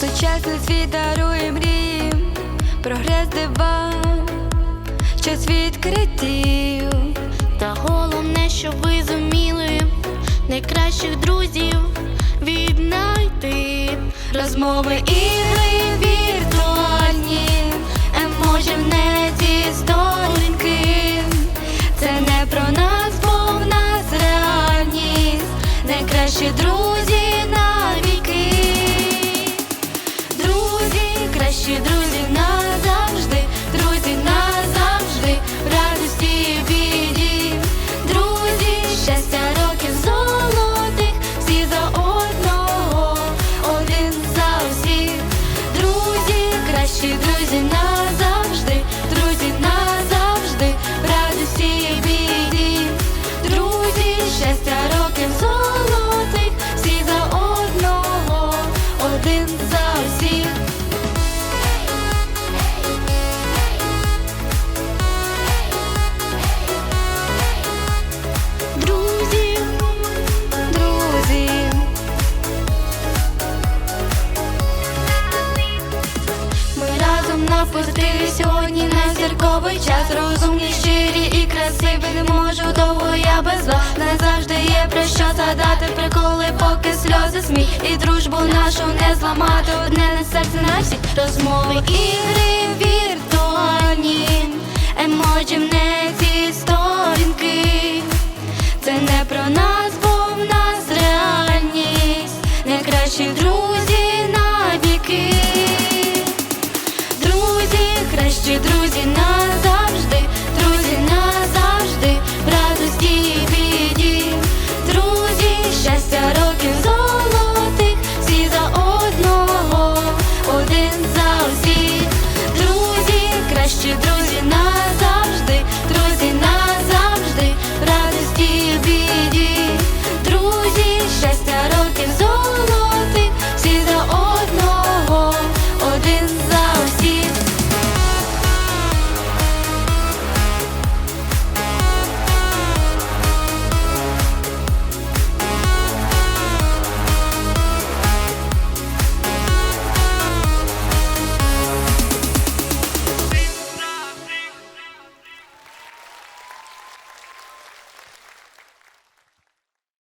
Сучасний світ дарує мрії, прогрес дива, час відкриттів. Та головне, щоб ви зуміли найкращих друзів віднайти. Розмови ігри віртуальні, емоджі в неті сторінки. Це не про нас, бо в нас реальність, найкращі друзі Друзі, друзі назавжди, друзі назавжди, в радості і біді. Друзі, щастя років золотих, всі за одного, один за всіх. Друзі, кращі друзі на сьогодні на зірковий час. Розумні, щирі і красиві. Не можу довго я без вас. Назавжди є про що згадати. Приколи, поки сльози сміх. І дружбу нашу не зламати. Одне на серце на всіх розмови. Ігри віртуальні, емоджі в неті сторінки. Це не про нас, бо в нас реальність. Найкращі друзі